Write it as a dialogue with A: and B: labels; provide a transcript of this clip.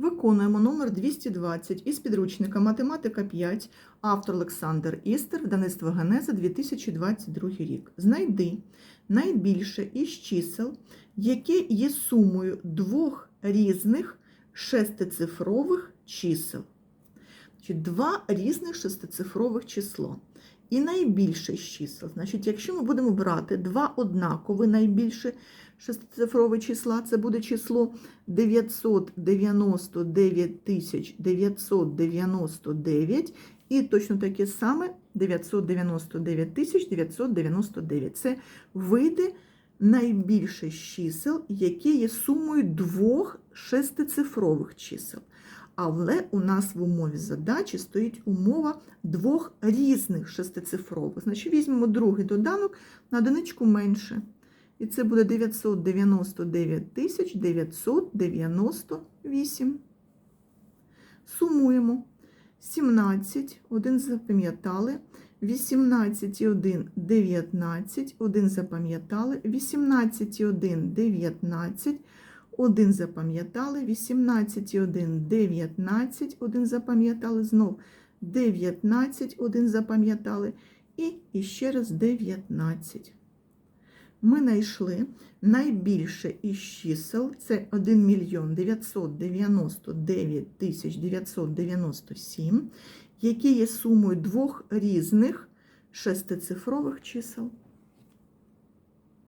A: Виконуємо номер 220 із підручника Математика 5, автор Олександр Істер, видавництво Генеза 2022 рік. Знайди найбільше із чисел, яке є сумою двох різних шестицифрових чисел. Значить, Два різних шестицифрових число. І найбільше з чисел. Значить, якщо ми будемо брати два однакові найбільше шестицифрове числа, це буде число 999 999 і точно таке саме 999 999. Це вийде найбільше з чисел, які є сумою двох шестицифрових чисел. Але у нас в умові задачі стоїть умова двох різних шестицифрових. Значить, візьмемо другий доданок на одиничку менше. І це буде 999 тисяч 998. Сумуємо. 17, один запам'ятали, 18 і 1 – 19, один запам'ятали, 18 і 1 – 19, один запам'ятали, 18 і 1 – 19, один запам'ятали, знов 19, один запам'ятали, і іще раз 19. Ми знайшли найбільше із чисел, це 1 мільйон 999 тисяч 997, які є сумою двох різних шестицифрових чисел.